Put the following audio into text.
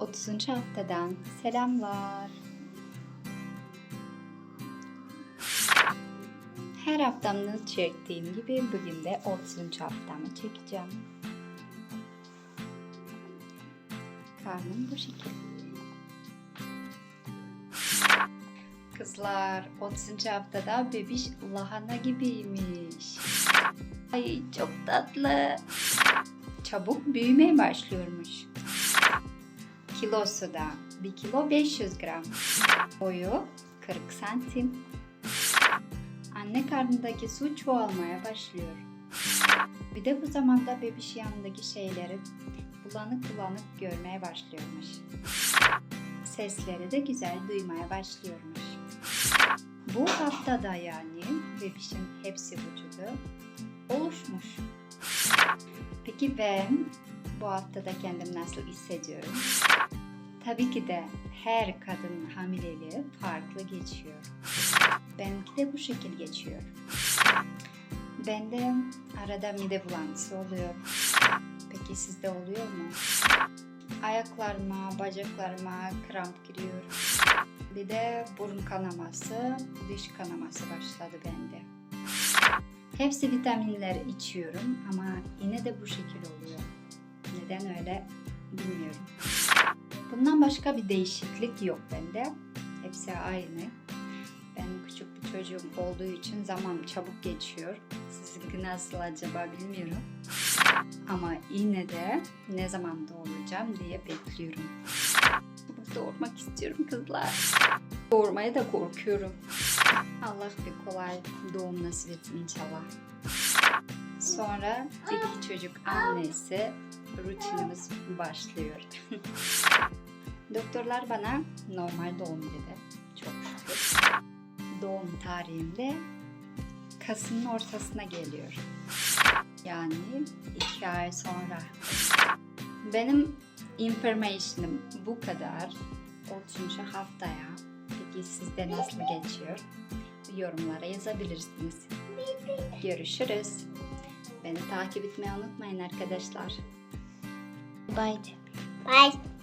30. haftadan selamlar. Her haftamda çektiğim gibi bugün de 30. haftamı çekeceğim. Karnım bu şekil. Kızlar 30. haftada bebiş lahana gibiymiş. Ay çok tatlı. Çabuk büyümeye başlıyormuş. Kilosu da 1 kilo 500 gram. Boyu 40 santim. Anne karnındaki su çoğalmaya başlıyor. Bir de bu zamanda bebiş yanındaki şeyleri bulanık bulanık görmeye başlıyormuş. Sesleri de güzel duymaya başlıyormuş. Bu haftada yani bebişin hepsi vücudu oluşmuş. Peki ben bu haftada kendim nasıl hissediyorum? Tabii ki de her kadının hamileliği farklı geçiyor. Benimki de bu şekil geçiyor. Bende arada mide bulantısı oluyor. Peki sizde oluyor mu? Ayaklarıma, bacaklarıma kramp giriyor. Bir de burun kanaması, diş kanaması başladı bende. Hepsi vitaminler içiyorum ama yine de bu şekil oluyor. Neden öyle bilmiyorum. Bundan başka bir değişiklik yok bende. Hepsi aynı. Ben küçük bir çocuğum olduğu için zaman çabuk geçiyor. Sizinki nasıl acaba bilmiyorum. Ama yine de ne zaman doğuracağım diye bekliyorum. Doğurmak istiyorum kızlar. Doğurmaya da korkuyorum. Allah bir kolay doğum nasip etsin inşallah. Sonra iki çocuk annesi rutinimiz başlıyor. Doktorlar bana normal doğum dedi. Çok şükür. Doğum tarihimde Kasım'ın ortasına geliyor. Yani iki ay sonra. Benim information'ım bu kadar. 30. haftaya. Peki sizde nasıl geçiyor? Yorumlara yazabilirsiniz. Görüşürüz. Beni takip etmeyi unutmayın arkadaşlar. Bye. Bye.